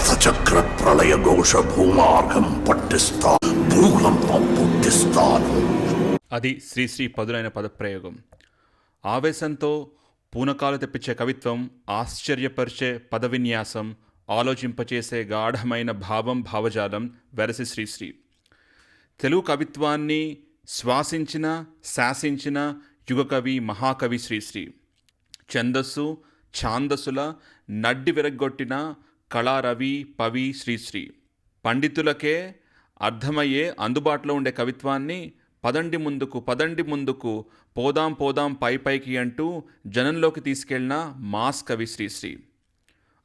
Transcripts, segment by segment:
రథచక్ర ప్రళయ ఘోష భూమార్గం పట్టిస్తా భూకంపం పుట్టిస్తాను అది శ్రీశ్రీ పదులైన పదప్రయోగం. ఆవేశంతో పూనకాలు తెప్పించే కవిత్వం ఆశ్చర్యపరిచే పదవిన్యాసం ఆలోచింపచేసే గాఢమైన భావం భావజాలం వెరసి శ్రీశ్రీ తెలుగు కవిత్వాన్ని శ్వాసించిన శాసించిన యుగకవి మహాకవి శ్రీశ్రీ ఛందస్సు ఛాందస్సుల నడ్డి విరగ్గొట్టిన కళారవి పవి శ్రీశ్రీ. పండితులకే అర్థమయ్యే అందుబాటులో ఉండే కవిత్వాన్ని పదండి ముందుకు పదండి ముందుకు పోదాం పోదాం పై పైకి అంటూ జనంలోకి తీసుకెళ్ళిన మాస్ కవి శ్రీశ్రీ.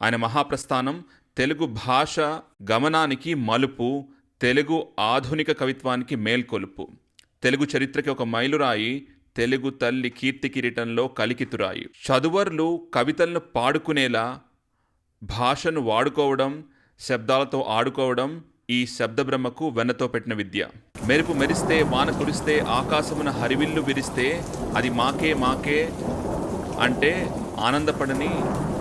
ఆయన మహాప్రస్థానం తెలుగు భాష గమనానికి మలుపు తెలుగు ఆధునిక కవిత్వానికి మేల్కొలుపు. తెలుగు చరిత్రకి ఒక మైలురాయి తెలుగు తల్లి కీర్తి కిరీటంలో కలికితురాయి. చదువర్లు కవితలను పాడుకునేలా భాషను వాడుకోవడం శబ్దాలతో ఆడుకోవడం ఈ శబ్దబ్రహ్మకు వెన్నతో పెట్టిన విద్య. మెరుపు మెరిస్తే వాన కురిస్తే ఆకాశమున హరివిల్లు విరిస్తే అది మాకే మాకే అంటే ఆనందపడని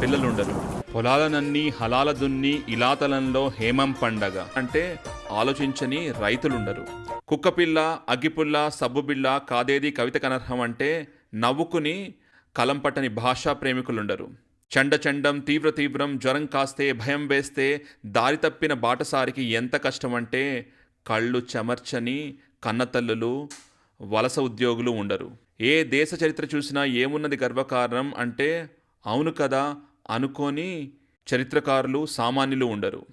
పిల్లలుండరు. పొలాలనన్నీ హలాల దున్ని ఇలాతలంలో హేమం పండగ అంటే ఆలోచించని రైతులుండరు. కుక్కపిల్ల అగ్గిపుల్ల సబ్బుబిల్ల కాదేది కవిత కనర్హం అంటే నవ్వుకుని కలం పట్టని భాషా ప్రేమికులుండరు. చండ చండం తీవ్ర తీవ్రం జ్వరం కాస్తే భయం వేస్తే దారి తప్పిన బాటసారికి ఎంత కష్టమంటే కళ్ళు చెమర్చని కన్నతల్లులు వలస ఉద్యోగులు ఉండరు. ఏ దేశ చరిత్ర చూసినా ఏమున్నది గర్వకారణం అంటే అవును కదా అనుకోని చరిత్రకారులు సామాన్యులు ఉండరు.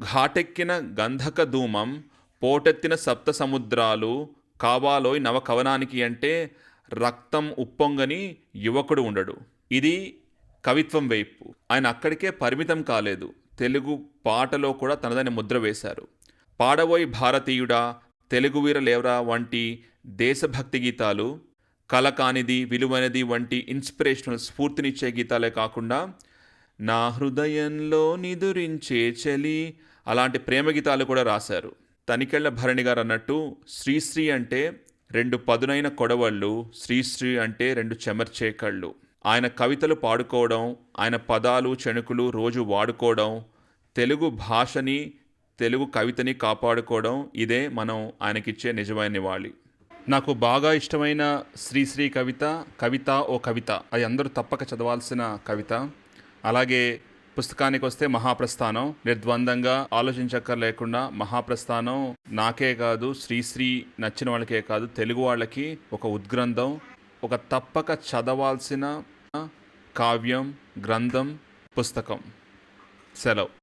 ఘాటెక్కిన గంధక ధూమం పోటెత్తిన సప్త సముద్రాలు కావాలోయ్ నవ కవనానికి అంటే రక్తం ఉప్పొంగని యువకుడు ఉండడు. ఇది కవిత్వం వైపు ఆయన అక్కడికే పరిమితం కాలేదు. తెలుగు పాటలో కూడా తనదని ముద్ర వేశారు. పాడబోయి భారతీయుడా తెలుగు వీరలేవరా వంటి దేశభక్తి గీతాలు కల కానిది విలువైనది వంటి ఇన్స్పిరేషనల్ స్ఫూర్తినిచ్చే గీతాలే కాకుండా నా హృదయంలో నిదురించే చలి అలాంటి ప్రేమ గీతాలు కూడా రాశారు. తనికెళ్ళ భరణి గారు అన్నట్టు శ్రీశ్రీ అంటే రెండు పదునైన కొడవళ్ళు శ్రీశ్రీ అంటే రెండు చెమర్చే కళ్ళు. ఆయన కవితలు పాడుకోవడం ఆయన పదాలు చెణుకులు రోజు వాడుకోవడం తెలుగు భాషని తెలుగు కవితని కాపాడుకోవడం ఇదే మనం ఆయనకిచ్చే నిజమైన నివాళి. నాకు బాగా ఇష్టమైన శ్రీశ్రీ కవిత కవిత ఓ కవిత. అది అందరూ తప్పక చదవాల్సిన కవిత. అలాగే పుస్తకానికి వస్తే మహాప్రస్థానం. నిర్ద్వందంగా ఆలోచించక్కర్ లేకుండా మహాప్రస్థానం నాకే కాదు శ్రీశ్రీ నచ్చిన వాళ్ళకే కాదు తెలుగు వాళ్ళకి ఒక ఉద్గ్రంథం ఒక తప్పక చదవాల్సిన కావ్యం గ్రంథం పుస్తకం. సెలవు.